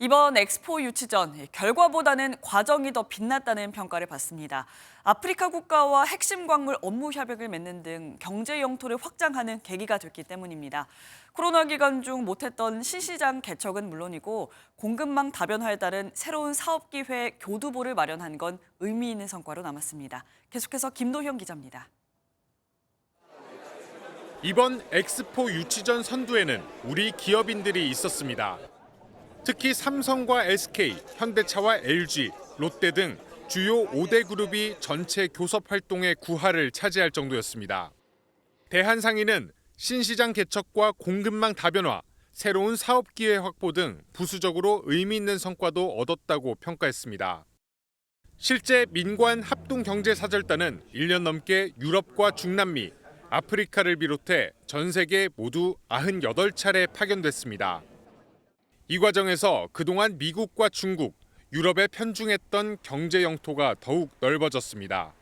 이번 엑스포 유치전 결과보다는 과정이 더 빛났다는 평가를 받습니다. 아프리카 국가와 핵심 광물 업무 협약을 맺는 등 경제 영토를 확장하는 계기가 됐기 때문입니다. 코로나 기간 중 못했던 신시장 개척은 물론이고 공급망 다변화에 따른 새로운 사업 기회 교두보를 마련한 건 의미 있는 성과로 남았습니다. 계속해서 김도형 기자입니다. 이번 엑스포 유치전 선두에는 우리 기업인들이 있었습니다. 특히 삼성과 SK, 현대차와 LG, 롯데 등 주요 5대 그룹이 전체 교섭 활동의 구할을 차지할 정도였습니다. 대한 상인은 신시장 개척과 공급망 다변화, 새로운 사업 기회 확보 등 부수적으로 의미 있는 성과도 얻었다고 평가했습니다. 실제 민관 합동경제사절단은 1년 넘게 유럽과 중남미, 아프리카를 비롯해 전 세계 모두 98차례 파견됐습니다. 이 과정에서 그동안 미국과 중국, 유럽에 편중했던 경제 영토가 더욱 넓어졌습니다.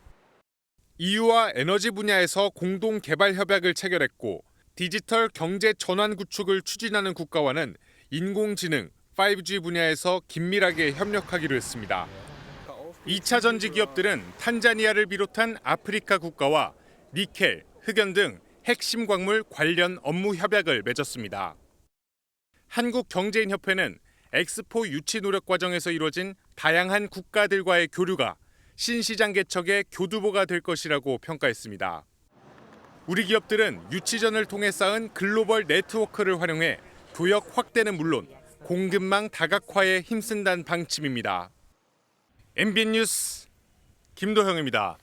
EU와 에너지 분야에서 공동 개발 협약을 체결했고 디지털 경제 전환 구축을 추진하는 국가와는 인공지능, 5G 분야에서 긴밀하게 협력하기로 했습니다. 2차 전지 기업들은 탄자니아를 비롯한 아프리카 국가와 니켈, 흑연 등 핵심 광물 관련 업무 협약을 맺었습니다. 한국경제인협회는 엑스포 유치 노력 과정에서 이뤄진 다양한 국가들과의 교류가 신시장 개척의 교두보가 될 것이라고 평가했습니다. 우리 기업들은 유치전을 통해 쌓은 글로벌 네트워크를 활용해 교역 확대는 물론 공급망 다각화에 힘쓴다는 방침입니다. MBN 뉴스 김도형입니다.